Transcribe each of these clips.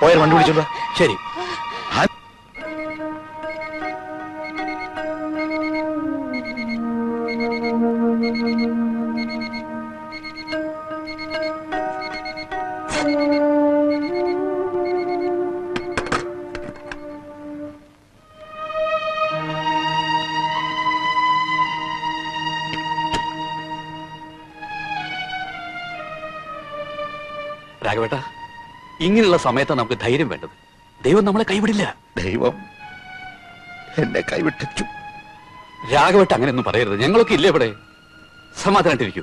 പോയാൽ വണ്ടി വിളിച്ചോണ്ടോ ശരി. രാഘവേട്ട ഇങ്ങനെയുള്ള സമയത്താണ് നമുക്ക് ധൈര്യം വേണ്ടത്. ദൈവം നമ്മളെ കൈവിടില്ല. ദൈവം എന്നെ കൈവിട്ടു രാഘവട്ട് അങ്ങനെയൊന്നും പറയരുത്. ഞങ്ങളൊക്കെ ഇല്ലേ ഇവിടെ? സമാധാനായിട്ടിരിക്കൂ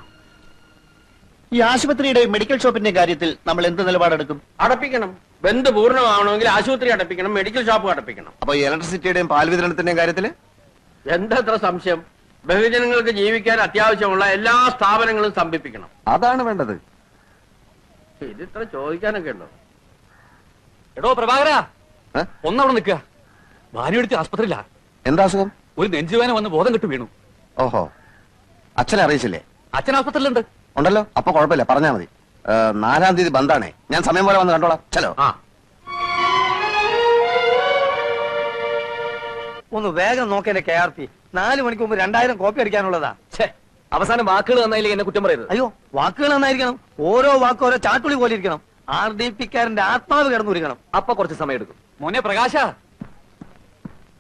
ഈ ആശുപത്രിയുടെ മെഡിക്കൽ ഷോപ്പിന്റെ കാര്യത്തിൽ നമ്മൾ എന്ത് നിലപാടെടുക്കും? അടപ്പിക്കണം. ബന്ധ പൂർണമാവണമെങ്കിൽ ആശുപത്രി അടപ്പിക്കണം മെഡിക്കൽ ഷോപ്പ് അടപ്പിക്കണം. അപ്പൊ ഈ ഇലക്ട്രിസിറ്റിയുടെയും പാൽ വിതരണത്തിന്റെയും കാര്യത്തിൽ എന്തത്ര സംശയം? ബഹുജനങ്ങൾക്ക് ജീവിക്കാൻ അത്യാവശ്യമുള്ള എല്ലാ സ്ഥാപനങ്ങളും സ്തംഭിപ്പിക്കണം. അതാണ് വേണ്ടത്. ഇതിത്ര ചോദിക്കാനൊക്കെ ഉണ്ടോ? എടോ പ്രഭാകര ഏ? ഒന്നവിടെ നിൽക്കുക. ഭാനുവെടുത്ത് ആസ്പത്രിയില്ല എന്താ അസുഖം? ഒരു നെഞ്ചുവേന വന്ന് ബോധം കെട്ട് വീണു. ഓഹോ. അച്ഛനെ അറിയിച്ചില്ലേ? അച്ഛൻ ആസ്പത്രിയിലുണ്ട്. ഉണ്ടല്ലോ അപ്പൊ കുഴപ്പമില്ല പറഞ്ഞാ മതി. ഏ, നാലാം തീയതി ബന്ധാണേ. ഞാൻ സമയം പോലെ വന്ന് കണ്ടോളാം. ചലോ. ആ. ഒന്ന് വേഗം നോക്കേണ്ട കെ ആർ പി നാല് മണിക്ക് മുമ്പ് രണ്ടായിരം കോപ്പി അടിക്കാനുള്ളതാ. അവസാനം വാക്കുകൾ നന്നായില്ലേ എന്നെ കുറ്റം പറയരുത്. അയ്യോ വാക്കുകൾ നന്നായിരിക്കണം. ഓരോ വാക്കും ഓരോ ചാട്ടുളി പോലെ ഇരിക്കണം. ആർ ഡി പിക്കാരന്റെ ആത്മാവ് കിടന്നുരിക്കണം അപ്പൊ കുറച്ച് സമയം എടുക്കും. മോനെ പ്രകാശ.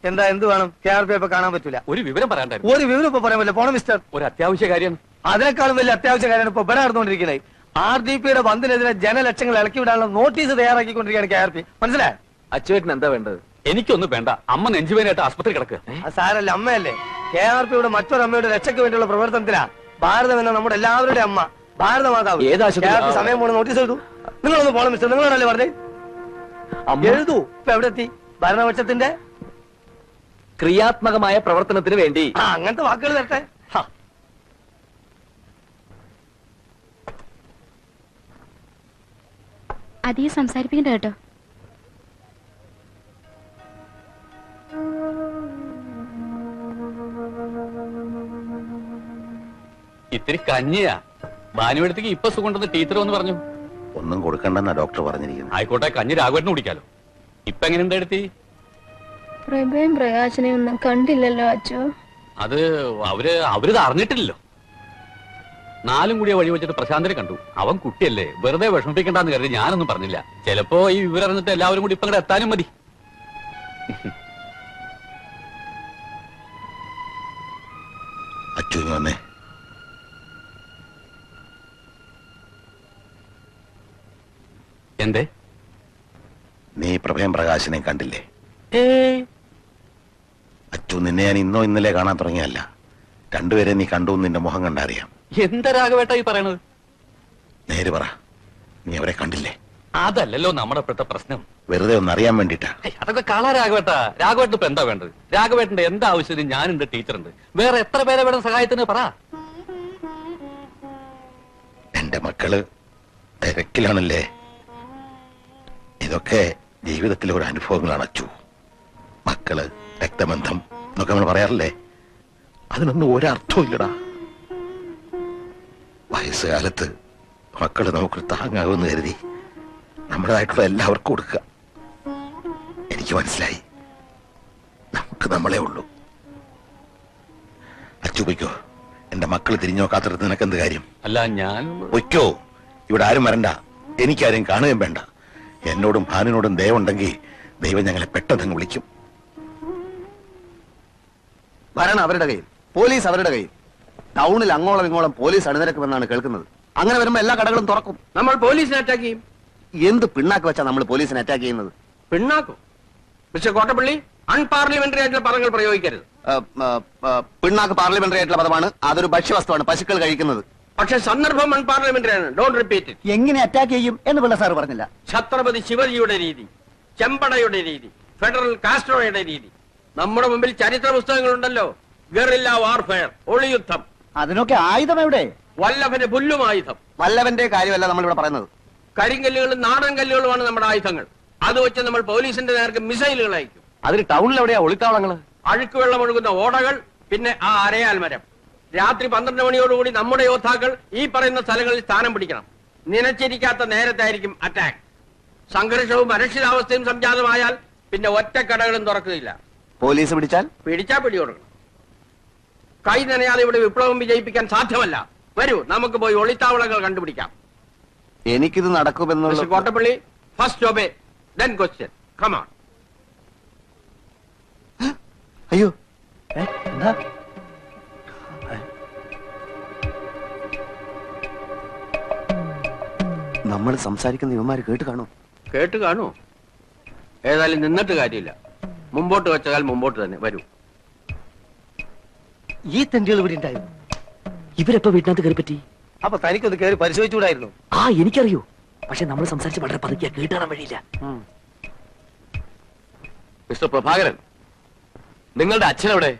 എന്താ എന്ത് വേണം? കെ ആർ പി ഇപ്പൊ കാണാൻ പറ്റില്ല ഒരു വിവരം പറയാണ്ടായിരുന്നു. ഒരു വിവരം ഇപ്പൊ പറയാൻ പറ്റില്ല. പോണം മിസ്റ്റർ ഒരു അത്യാവശ്യ കാര്യം. അതിനേക്കാളും വലിയ അത്യാവശ്യ കാര്യമാണ് ഇപ്പൊ ഇവിടെ നടന്നുകൊണ്ടിരിക്കുന്നത് ആർ ഡി പിയുടെ ബന്ധിനെതിരെ ജനലക്ഷങ്ങൾ ഇളക്കി വിടാനുള്ള നോട്ടീസ് തയ്യാറാക്കിക്കൊണ്ടിരിക്കുകയാണ് കെ ആർ പി മനസ്സിലായി? അച്ചുവേട്ടൻ എന്താ വേണ്ടത്? എനിക്കൊന്നും വേണ്ട. അമ്മ നെഞ്ചുവേനായിട്ട് ആസ്പത്രി കിടക്കുക സാരല്ല അമ്മയല്ലേ? കെ ആർ പിയുടെ മറ്റൊരമ്മയുടെ രക്ഷയ്ക്ക് വേണ്ടിയുള്ള പ്രവർത്തനത്തിലാ ഭാരതം എന്ന നമ്മുടെ എല്ലാവരുടെ അമ്മ ഭാരതമാതാവ്. സമയം പോണ നോട്ടീസ് എഴുതൂ. നിങ്ങളൊന്ന് പോണം മിസ്റ്റർ നിങ്ങളാണല്ലേ പറഞ്ഞേ? എഴുതൂ. ഇപ്പൊ എവിടെ എത്തി? ഭരണപക്ഷത്തിന്റെ? ക്രിയാത്മകമായ പ്രവർത്തനത്തിന് വേണ്ടി. ആ അങ്ങനത്തെ വാക്കുകൾ തരട്ടെ. ഹാ. അധികം സംസാരിപ്പിക്കണ്ട കേട്ടോ. ഇത്തിരി കഞ്ഞിയാ. ഭാനുവെടുത്തേക്ക് ഇപ്പൊ സുഖമുണ്ടെന്ന് ടീച്ചർ വന്ന് പറഞ്ഞു. ഒന്നും കൊടുക്കണ്ടെന്നാ ഡോക്ടർ പറഞ്ഞിരിക്കുന്നു ആയിക്കോട്ടെ കഞ്ഞി രാഘവേട്ടന് കുടിക്കാലോ. ഇപ്പൊ എങ്ങനെ എടുത്തി? പ്രഭയും പ്രകാശനെയും ഒന്നും കണ്ടില്ലല്ലോ അച്ചോ. അത് അവർ അവരിത് അറിഞ്ഞിട്ടില്ലല്ലോ. നാലും കൂടിയ വഴി വെച്ചിട്ട് പ്രശാന്തനെ കണ്ടു. അവൻ കുട്ടിയല്ലേ വെറുതെ വിഷമിപ്പിക്കണ്ടെന്ന് കരുതി ഞാനൊന്നും പറഞ്ഞില്ല. ചിലപ്പോ ഈ വിവരം അറിഞ്ഞിട്ട് എല്ലാവരും കൂടി ഇപ്പൊ എത്താനും മതി. അച്ചു എന്തേ? നീ പ്രഭയം പ്രകാശനെ കണ്ടില്ലേ? അച്ചു നിന്നെ ഞാൻ ഇന്നോ ഇന്നലെ കാണാൻ തുടങ്ങിയല്ല രണ്ടുപേരെ നീ കണ്ടു നിന്റെ മുഖം കണ്ടറിയാം. എന്താ രാഘവേട്ട ഈ പറയണത്? നേര് പറ. നീ അവരെ കണ്ടില്ലേ? അതല്ലല്ലോ നമ്മുടെ ഇപ്പോഴത്തെ പ്രശ്നം. വെറുതെ ഒന്ന് അറിയാൻ വേണ്ടിട്ടാ. അതൊക്കെ കള രാഘവേട്ട. രാഘവേട്ടൻ ഇപ്പൊ എന്താ വേണ്ടത്? രാഘവേട്ടന്റെ എന്താ ആവശ്യത്തിന് ഞാനുണ്ട് ടീച്ചറുണ്ട്. വേറെ എത്ര പേരെ വേണം സഹായത്തിന് പറ. എന്റെ മക്കൾ തിരക്കിലാണല്ലേ? ഇതൊക്കെ ജീവിതത്തിലെ ഒരു അനുഭവങ്ങളാണ് അച്ചു. മക്കൾ രക്തബന്ധം എന്നൊക്കെ നമ്മൾ പറയാറില്ലേ? അതിനൊന്നും ഒരർത്ഥവും ഇല്ലടാ. വയസ്സുകാലത്ത് മക്കൾ നമുക്ക് താങ്ങാകുമെന്ന് കരുതി നമ്മുടേതായിട്ടുള്ള എല്ലാവർക്കും കൊടുക്കുക. എനിക്ക് മനസ്സിലായി. നമുക്ക് നമ്മളെ ഉള്ളൂ. അച്ചു പൊയ്ക്കോ. എന്റെ മക്കൾ തിരിഞ്ഞു നോക്കാത്തടത്ത് നിനക്ക് എന്ത് കാര്യം? അല്ല ഞാൻ പൊയ്ക്കോ. ഇവിടെ ആരും വരണ്ട. എനിക്കാരും കാണുകയും വേണ്ട. എന്നോടും ഭാനുവിനോടും ദയവുണ്ടെങ്കിൽ ദൈവം ഞങ്ങളെ പെട്ടെന്ന് അങ്ങ് വിളിക്കും. ഭരണം അവരുടെ കയ്യിൽ. പോലീസ് അവരുടെ കയ്യിൽ. ടൗണിൽ അങ്ങോളം ഇങ്ങോളം പോലീസ് അണിനിരക്കുമെന്നാണ് കേൾക്കുന്നത്. അങ്ങനെ വരുമ്പോ എല്ലാ കടകളും തുറക്കും. നമ്മൾ പോലീസിനെ അറ്റാക്ക് ചെയ്യും. എന്ത് പിണ്ണാക്ക് വെച്ചാ നമ്മൾ പോലീസിനെ അറ്റാക്ക് ചെയ്യുന്നത്? പിണ്ണാക്കും? മിസ്റ്റർ കോട്ടപ്പള്ളി അൺപാർലമെന്ററി ആയിട്ടുള്ള പദങ്ങൾ പ്രയോഗിക്കരുത്. പിണ്ണാക്ക് പാർലമെന്ററി ആയിട്ടുള്ള പദമാണ്. അതൊരു ഭക്ഷ്യവസ്തുവാണ്. പശുക്കൾ കഴിക്കുന്നത്. പക്ഷെ സന്ദർഭം അൺപാർലമെന്ററി ആണ് ഡോണ്ട് റിപ്പീറ്റ് എങ്ങനെ അറ്റാക്ക് ചെയ്യും എന്ന് പിള്ള സാർ പറഞ്ഞില്ല. ഛത്രപതി ശിവജിയുടെ രീതി ചെമ്പടയുടെ രീതി ഫെഡറൽ കാസ്ട്രോയുടെ രീതി. നമ്മുടെ മുമ്പിൽ ചരിത്ര പുസ്തകങ്ങളുണ്ടല്ലോ. Guerrilla warfare ഒളിയുദ്ധം. അതിനൊക്കെ ആയുധം എവിടെ? വല്ലഭന്റെ പുല്ലും ആയുധം. വല്ലവന്റെ കാര്യമല്ല നമ്മൾ ഇവിടെ പറയുന്നത്. കരിങ്കല്ലുകളും നാടൻ കല്ലുകളുമാണ് നമ്മുടെ ആയുധങ്ങൾ. അത് വെച്ച് നമ്മൾ പോലീസിന്റെ നേർക്ക് മിസൈലുകൾ അയക്കും. അതിന് ടൗണിൽ എവിടെയാ ഒളിത്താവളങ്ങൾ? അഴുക്കുവെള്ളം ഒഴുകുന്ന ഓടകൾ പിന്നെ ആ അരയാൽ മരം രാത്രി പന്ത്രണ്ട് മണിയോടുകൂടി നമ്മുടെ യോദ്ധാക്കൾ ഈ പറയുന്ന സ്ഥലങ്ങളിൽ സ്ഥാനം പിടിക്കണം. നനച്ചിരിക്കാത്ത നേരത്തായിരിക്കും അറ്റാക്ക് സംഘർഷവും അരക്ഷിതാവസ്ഥയും സംജാതമായാൽ പിന്നെ ഒറ്റ കടകളും തുറക്കുകയില്ല. പോലീസ് പിടിച്ചാൽ? പിടിച്ചാ പിടികൊടുക്കണം കൈ നനയാതെ ഇവിടെ വിപ്ലവം വിജയിപ്പിക്കാൻ സാധ്യമല്ല. വരൂ നമുക്ക് പോയി ഒളിത്താവളങ്ങൾ കണ്ടുപിടിക്കാം. എനിക്കിത് നടക്കുമെന്നുള്ള mister Kottappally first obey then question come on അയ്യോ. എന്താ? നമ്മൾ സംസാരിക്കുന്ന ഇവന്മാര് കേട്ട് കാണോ കേട്ട് കാണോ ഏതായാലും നിന്നിട്ട് കാര്യമില്ല. മുമ്പോട്ട് വെച്ചാൽ മുമ്പോട്ട് തന്നെ. വരൂ. ഈ തെണ്ടികൾ ഇവിടെ ഉണ്ടായിരുന്നു ഇവരെപ്പോ വീട്ടിനകത്ത് കയറി പറ്റി? അപ്പൊ തനിക്കൊന്ന് കയറി പരിശോധിച്ചുകൂടായിരുന്നു? ആ എനിക്കറിയോ. പക്ഷെ നമ്മൾ സംസാരിച്ച് വളരെ പതുക്കിയ കേട്ടാൻ വഴിയില്ല. മിസ്റ്റർ പ്രഭാകരൻ നിങ്ങളുടെ അച്ഛനെവിടെ?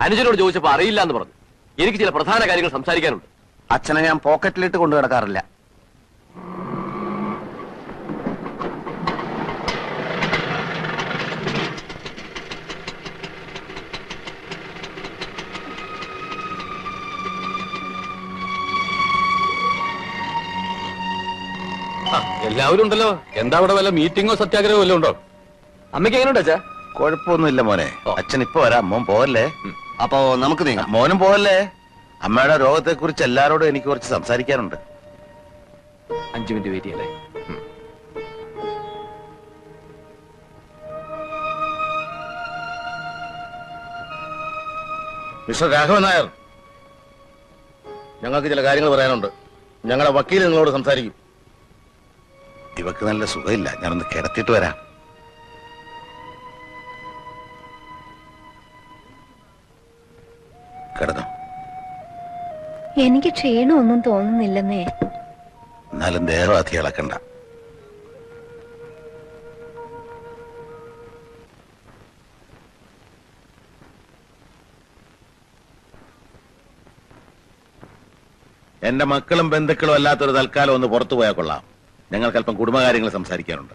അനുജനോട് ചോദിച്ചപ്പോ അറിയില്ല എന്ന് പറഞ്ഞു. എനിക്ക് ചില പ്രധാന കാര്യങ്ങൾ സംസാരിക്കാനുണ്ട്. അച്ഛനെ ഞാൻ പോക്കറ്റിലിട്ട് കൊണ്ടു കിടക്കാറില്ല എല്ലാവരും ഉണ്ടല്ലോ. എന്താ അവിടെ വല്ല മീറ്റിംഗോ സത്യാഗ്രഹമോ വല്ലതും ഉണ്ടോ? അമ്മയ്ക്ക് എങ്ങനെയുണ്ട് അച്ഛാ? കുഴപ്പമൊന്നുമില്ല മോനെ. അച്ഛൻ ഇപ്പൊ വരാം. മോൻ പോവല്ലേ? അപ്പോ നമുക്ക് നീങ്ങാം. മോനും പോവല്ലേ? അമ്മയുടെ രോഗത്തെ കുറിച്ച് എല്ലാരോടും എനിക്ക് കുറച്ച് സംസാരിക്കാനുണ്ട്. അഞ്ചു മിനിറ്റ് വെയിറ്റ് ചെയ്യല്ലേ? മിസ്റ്റർ രാഘവൻ നായർ ഞങ്ങൾക്ക് ചില കാര്യങ്ങൾ പറയാനുണ്ട്. ഞങ്ങളുടെ വക്കീൽ നിങ്ങളോട് സംസാരിക്കും. ഇവക്ക് നല്ല സുഖമില്ല. ഞാനൊന്ന് കിടത്തിട്ട് വരാം. കിടന്നു? എനിക്ക് ക്ഷീണമൊന്നും തോന്നുന്നില്ലെന്നേ. എന്നാലും ദേഹം അധികം ഇളക്കണ്ട എന്റെ മക്കളും ബന്ധുക്കളും അല്ലാത്തൊരു തൽക്കാലം ഒന്ന് പുറത്തു പോയാൽ കൊള്ളാം. ഞങ്ങൾക്ക് അല്പം കുടുംബകാര്യങ്ങൾ സംസാരിക്കാനുണ്ട്.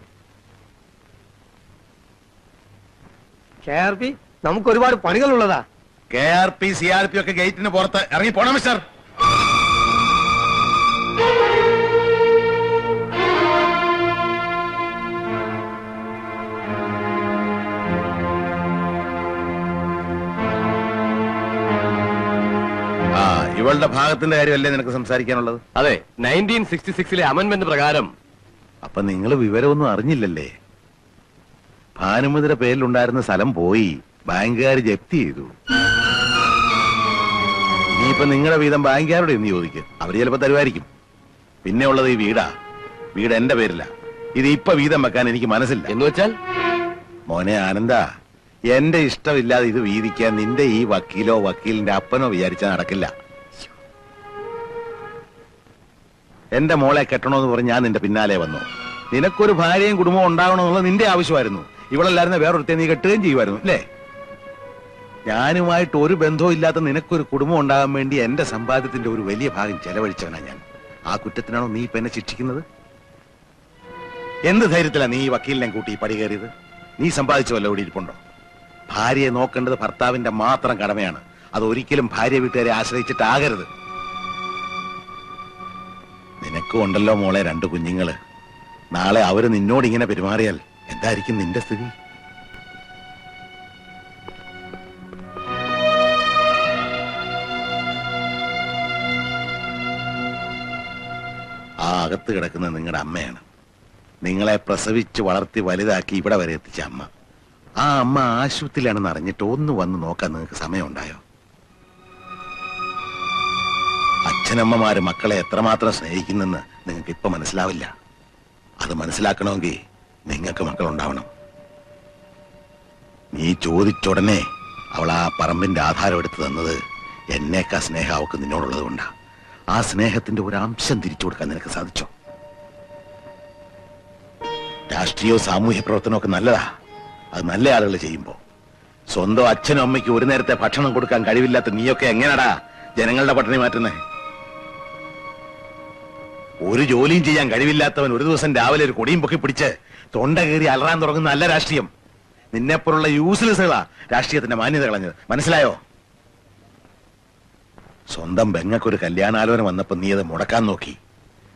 കെ ആർ പി നമുക്ക് ഒരുപാട് പണികളുള്ളതാ. K R P C R P ഒക്കെ ഗേറ്റിന് പുറത്ത് ഇറങ്ങി പോണം മിസ്റ്റർ. ആ ഇവളുടെ ഭാഗത്തിന്റെ കാര്യമല്ലേ നിനക്ക് സംസാരിക്കാനുള്ളത്? അതെ നയന്റീൻ സിക്സ്റ്റി സിക്സിലെ അമൻമെന്റ് പ്രകാരം അപ്പൊ നിങ്ങൾ വിവരമൊന്നും അറിഞ്ഞില്ലല്ലേ? ഭാനുമതിയുടെ പേരിലുണ്ടായിരുന്ന സ്ഥലം പോയി ബാങ്കുകാർ ജപ്തി ചെയ്തു. ഇനിയിപ്പൊ നിങ്ങളുടെ വീതം ബാങ്കുകാരോട് എന്ന് ചോദിക്കും. അവർ ചിലപ്പോ തരുമായിരിക്കും. പിന്നെ ഉള്ളത് ഈ വീടാ. വീട് എന്റെ പേരില. ഇത് ഇപ്പൊ വീതം വെക്കാൻ എനിക്ക് മനസ്സില്ല. എന്ന് വെച്ചാൽ? മോനെ ആനന്ദ എന്റെ ഇഷ്ടമില്ലാതെ ഇത് വീതിക്കാൻ നിന്റെ ഈ വക്കീലോ വക്കീലിന്റെ അപ്പനോ വിചാരിച്ചാൽ നടക്കില്ല. എന്റെ മോളെ കെട്ടണമെന്ന് പറഞ്ഞ് ഞാൻ നിന്റെ പിന്നാലെ വന്നു. നിനക്കൊരു ഭാര്യയും കുടുംബവും ഉണ്ടാകണമെന്നുള്ള നിന്റെ ആവശ്യമായിരുന്നു. ഇവളല്ലായിരുന്ന വേറൊരുത്തെ നീ കെട്ടുകയും ചെയ്യുമായിരുന്നു അല്ലേ? ഞാനുമായിട്ട് ഒരു ബന്ധവും ഇല്ലാത്ത നിനക്കൊരു കുടുംബം ഉണ്ടാകാൻ വേണ്ടി എന്റെ സമ്പാദ്യത്തിന്റെ ഒരു വലിയ ഭാഗം ചെലവഴിച്ചവനാ ഞാൻ. ആ കുറ്റത്തിനാണോ നീ ഇപ്പൊ എന്നെ ശിക്ഷിക്കുന്നത്? എന്ത് ധൈര്യത്തിലാ നീ ഈ വക്കീലിനെ കൂട്ടി പടി കയറിയത്? നീ സമ്പാദിച്ചു വല്ല ഇവിടെ ഇരിപ്പുണ്ടോ? ഭാര്യയെ നോക്കേണ്ടത് ഭർത്താവിന്റെ മാത്രം കടമയാണ്. അത് ഒരിക്കലും ഭാര്യ വീട്ടുകാരെ ആശ്രയിച്ചിട്ടാകരുത്. നിനക്കും ഉണ്ടല്ലോ മോളെ രണ്ട് കുഞ്ഞുങ്ങൾ. നാളെ അവർ നിന്നോട് ഇങ്ങനെ പെരുമാറിയാൽ എന്തായിരിക്കും നിന്റെ സ്ഥിതി? ആ അകത്ത് കിടക്കുന്ന നിങ്ങളുടെ അമ്മയാണ്. നിങ്ങളെ പ്രസവിച്ച് വളർത്തി വലുതാക്കി ഇവിടെ വരെ എത്തിച്ച അമ്മ. ആ അമ്മ ആശുപത്രിയിലാണെന്ന് അറിഞ്ഞിട്ട് ഒന്ന് വന്ന് നോക്കാൻ നിങ്ങൾക്ക് സമയമുണ്ടായോ? അച്ഛനമ്മമാര് മക്കളെ എത്രമാത്രം സ്നേഹിക്കുന്നെന്ന് നിങ്ങൾക്ക് ഇപ്പൊ മനസ്സിലാവില്ല. അത് മനസ്സിലാക്കണമെങ്കിൽ നിങ്ങൾക്ക് മക്കളുണ്ടാവണം. നീ ചോദിച്ചുടനെ അവൾ ആ പറമ്പിന്റെ ആധാരം എടുത്ത് തന്നത് എന്നേക്കാ സ്നേഹം അവൾക്ക് നിന്നോടുള്ളത് കൊണ്ടാ. ആ സ്നേഹത്തിന്റെ ഒരു അംശം തിരിച്ചു കൊടുക്കാൻ നിനക്ക് സാധിച്ചോ? രാഷ്ട്രീയവും സാമൂഹ്യ പ്രവർത്തനമൊക്കെ നല്ലതാ. അത് നല്ല ആളുകൾ ചെയ്യുമ്പോ. സ്വന്തം അച്ഛനും അമ്മയ്ക്ക് ഒരു നേരത്തെ ഭക്ഷണം കൊടുക്കാൻ കഴിവില്ലാത്ത നീയൊക്കെ എങ്ങനെടാ ജനങ്ങളുടെ പട്ടിണി മാറ്റുന്നേ? ഒരു ജോലിയും ചെയ്യാൻ കഴിവില്ലാത്തവൻ ഒരു ദിവസം രാവിലെ ഒരു കൊടിയും പൊക്കി പിടിച്ച് തൊണ്ട കയറി അലറാൻ തുടങ്ങുന്ന നല്ല രാഷ്ട്രീയം. നിന്നെപ്പോലുള്ള യൂസ്ലെസ്സുകളാ രാഷ്ട്രീയത്തിന്റെ മാന്യത കളഞ്ഞത്. മനസ്സിലായോ? സ്വന്തം ബെങ്ങക്കൊരു കല്യാണാലോചന വന്നപ്പോ നീ അത് മുടക്കാൻ നോക്കി.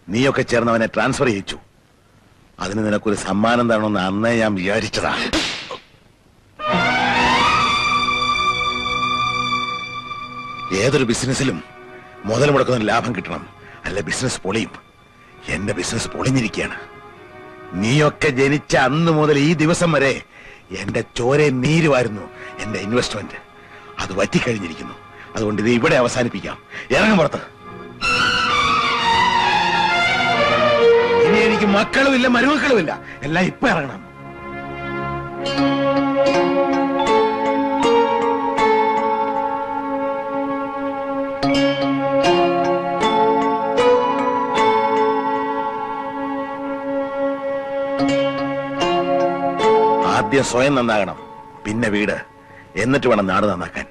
നീയൊക്കെ ചേർന്ന് അവനെ ട്രാൻസ്ഫർ ചെയ്യിച്ചു. അതിന് നിനക്കൊരു സമ്മാനം തരണമെന്ന് അന്നേ ഞാൻ വിചാരിച്ചതാ. ഏതൊരു ബിസിനസ്സിലും മുതൽ മുടക്കുന്ന ലാഭം കിട്ടണം. അല്ല ബിസിനസ് പൊളിയും. എന്റെ ബിസിനസ് പൊളിഞ്ഞിരിക്കുകയാണ്. നീയൊക്കെ ജനിച്ച അന്ന് മുതൽ ഈ ദിവസം വരെ എന്റെ ചോരെ നീരുമായിരുന്നു എന്റെ ഇൻവെസ്റ്റ്മെന്റ് അത് വറ്റിക്കഴിഞ്ഞിരിക്കുന്നു. അതുകൊണ്ട് ഇത് ഇവിടെ അവസാനിപ്പിക്കാം. ഇറങ്ങും പുറത്ത്. ഇനി എനിക്ക് മക്കളുമില്ല മരുമക്കളുമില്ല. എല്ലാം ഇപ്പൊ ഇറങ്ങണം. ആദ്യം സ്വയം നന്നാകണം. പിന്നെ വീട്. എന്നിട്ട് വേണം നാട് നന്നാക്കാൻ.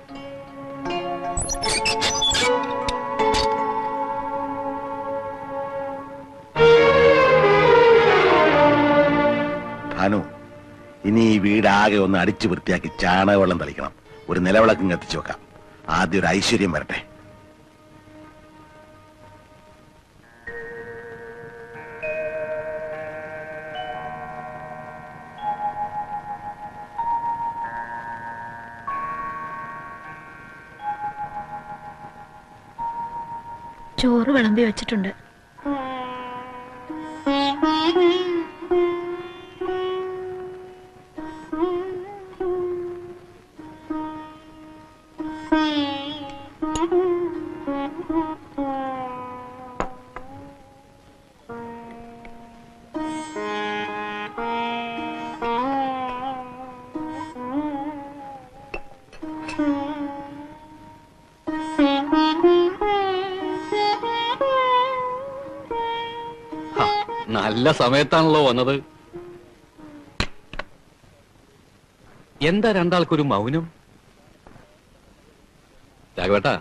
ഭാനു ഇനി ഈ വീടാകെ ഒന്ന് അടിച്ചു വൃത്തിയാക്കി ചാണകവെള്ളം തളിക്കണം. ഒരു നിലവിളക്കും കത്തിച്ചു വെക്കാം. ആദ്യം ഒരു ഐശ്വര്യം വരട്ടെ. ചോറ് വിളമ്പി വെച്ചിട്ടുണ്ട്. ഹ, നല്ല സമയത്താണല്ലോ വന്നത്. എന്താ രണ്ടാൾക്കൊരു മൗനം? രാഘവേട്ടാ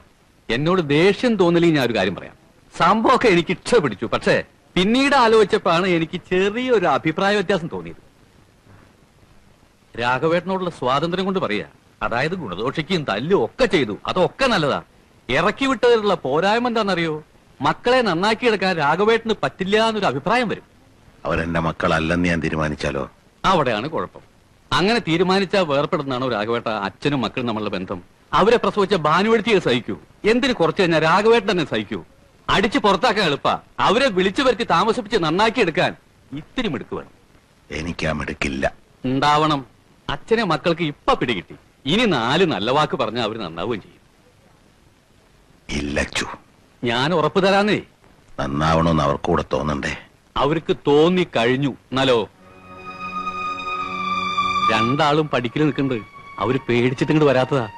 എന്നോട് ദേഷ്യം തോന്നലി ഞാൻ ഒരു കാര്യം പറയാം. സംഭവമൊക്കെ എനിക്ക് ഇഷ്ടപിടിച്ചു പക്ഷേ പിന്നീട് ആലോചിച്ചപ്പോഴാണ് എനിക്ക് ചെറിയൊരു അഭിപ്രായ വ്യത്യാസം തോന്നിയത്. രാഘവേട്ടനോടുള്ള സ്വാതന്ത്ര്യം കൊണ്ട് പറയാ അതായത് ഗുണദോഷിക്കും തല്ലും ഒക്കെ ചെയ്തു അതൊക്കെ നല്ലതാ. ഇറക്കി വിട്ടതിലുള്ള പോരായ്മ എന്താണെന്നറിയോ? മക്കളെ നന്നാക്കിയെടുക്കാൻ രാഘവേട്ടന് പറ്റില്ല എന്നൊരു അഭിപ്രായം വരും. അവരെന്റെ മക്കളല്ലെന്ന് ഞാൻ തീരുമാനിച്ചാലോ? അവിടെയാണ് കുഴപ്പം. അങ്ങനെ തീരുമാനിച്ചാൽ വേർപ്പെടുന്നതാണ് രാഘവേട്ട അച്ഛനും മക്കളും നമ്മളുടെ ബന്ധം. അവരെ പ്രസവിച്ച ഭാനുവഴുത്തിയെ സഹിക്കൂ. എന്തിന് കുറച്ചു കഴിഞ്ഞാൽ രാഘവേട്ടൻ തന്നെ സഹിക്കൂ. അടിച്ച് പുറത്താക്കാൻ എളുപ്പ. അവരെ വിളിച്ചു വരുത്തി താമസിപ്പിച്ച് നന്നാക്കി എടുക്കാൻ ഇത്തിരി മിടുക്ക് വേണം. എനിക്ക് ആ മിടുക്കില്ല. ഉണ്ടാവണം. അച്ഛനെ മക്കൾക്ക് ഇപ്പൊ പിടികിട്ടി. ഇനി നാല് നല്ല വാക്ക് പറഞ്ഞാൽ അവർ നന്നാവുകയും ചെയ്യും. ഇല്ലച്ചു ഞാൻ ഉറപ്പ് തരാന്നേ. നന്നാവണമെന്ന് അവർക്കൂടെ തോന്നണ്ടേ? അവർക്ക് തോന്നി കഴിഞ്ഞു. എന്നാലോ? രണ്ടാളും പഠിക്കൽ നിൽക്കുന്നുണ്ട് അവർ പേടിച്ചിട്ട് ഇങ്ങോട്ട് വരാത്തതാ.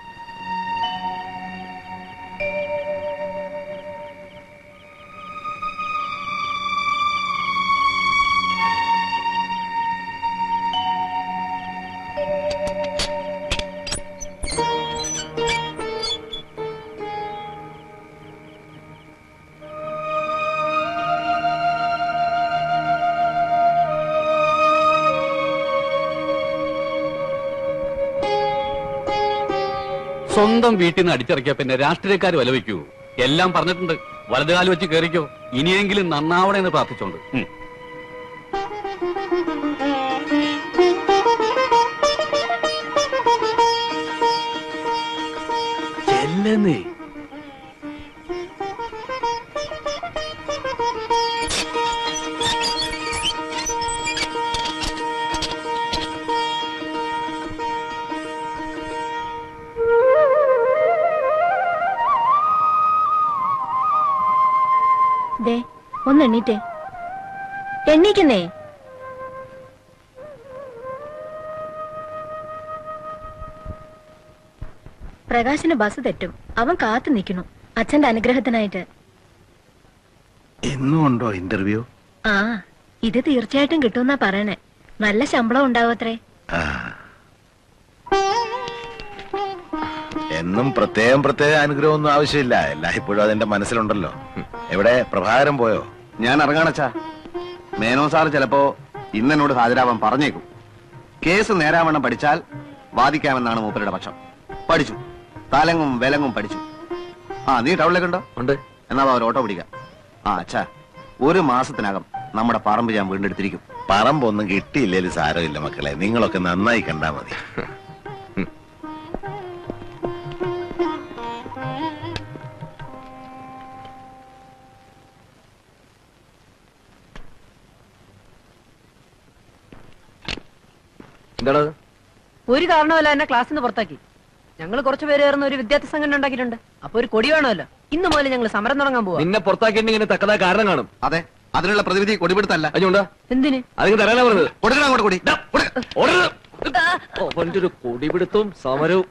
സ്വന്തം വീട്ടിൽ നിന്ന് അടിച്ചിറക്കിയ പിന്നെ രാഷ്ട്രീയക്കാർ വലവയ്ക്കൂ. എല്ലാം പറഞ്ഞിട്ടുണ്ട്. വലതുകാലം വെച്ച് കയറിക്കോ ഇനിയെങ്കിലും നന്നാവണേ എന്ന് പ്രാർത്ഥിച്ചോണ്ട്. എല്ലേ ചെല്ലുന്നേ. ഒന്ന് എണ്ണീറ്റേ. എണ്ണീക്കുന്നേ? പ്രകാശിന് ബസ് തെറ്റും. അവൻ കാത്തു നിൽക്കുന്നു. അച്ഛന്റെ അനുഗ്രഹത്തിനായിട്ട്. എന്നുണ്ടോ ഇന്റർവ്യൂ ആ ഇത് തീർച്ചയായിട്ടും കിട്ടുമെന്നാ പറയണേ. നല്ല ശമ്പളം ഉണ്ടാവത്രേ എന്നും പ്രത്യേകം പ്രത്യേക അനുഗ്രഹമൊന്നും ആവശ്യമില്ല. എല്ലായ്പ്പോഴും അതെന്റെ മനസ്സിലുണ്ടല്ലോ. എവിടെ? പ്രഭാകരം പോയോ? ഞാൻ ഇറങ്ങണച്ചാ മേനോ സാർ ചിലപ്പോ ഇന്നെന്നോട് ഹാജരാവാൻ പറഞ്ഞേക്കും. കേസ് നേരാവണ്ണം പഠിച്ചാൽ വാദിക്കാമെന്നാണ് മൂപ്പരുടെ പക്ഷം. പഠിച്ചു. തലങ്ങും വിലങ്ങും പഠിച്ചു. ആ നീ ടൗണിലേക്കുണ്ടോ ഉണ്ട്? എന്നാ അവർ ഓട്ടോ പിടിക്കാം. ആ അച്ഛാ ഒരു മാസത്തിനകം നമ്മുടെ പറമ്പ് ഞാൻ വീണ്ടെടുത്തിരിക്കും. പറമ്പൊന്നും കിട്ടിയില്ലേലും സാരമില്ല മക്കളെ. നിങ്ങളൊക്കെ നന്നായി കണ്ടാ മതി. എന്താടാ ഒരു കാരണമല്ല എന്നെ ക്ലാസ്സിൽ നിന്ന് പുറത്താക്കി. ഞങ്ങൾ കുറച്ച് പേര് ചേർന്ന് ഒരു വിദ്യാർത്ഥി സംഘടന ഉണ്ടാക്കിയിട്ടുണ്ട്. അപ്പൊ ഒരു കൊടി വേണമല്ലോ. ഇന്ന് മുതൽ ഞങ്ങൾ സമരം തുടങ്ങാൻ പോവാ. നിന്നെ പുറത്താക്കിയിട്ടുണ്ടെങ്കിൽ തക്കതായ കാരണം കാണും. അതെ അതിനുള്ള പ്രതിവിധി കൊടിപിടുത്തല്ല. അഞ്ഞുണ്ടാ എന്തിന്? അതിന് തരാനാ പറഞ്ഞത്. കൊടുക്കണം അങ്ങോട്ട് കൊടി. ഓടരുത്. അവന്റെ ഒരു കൊടിപിടുത്തവും സമരവും.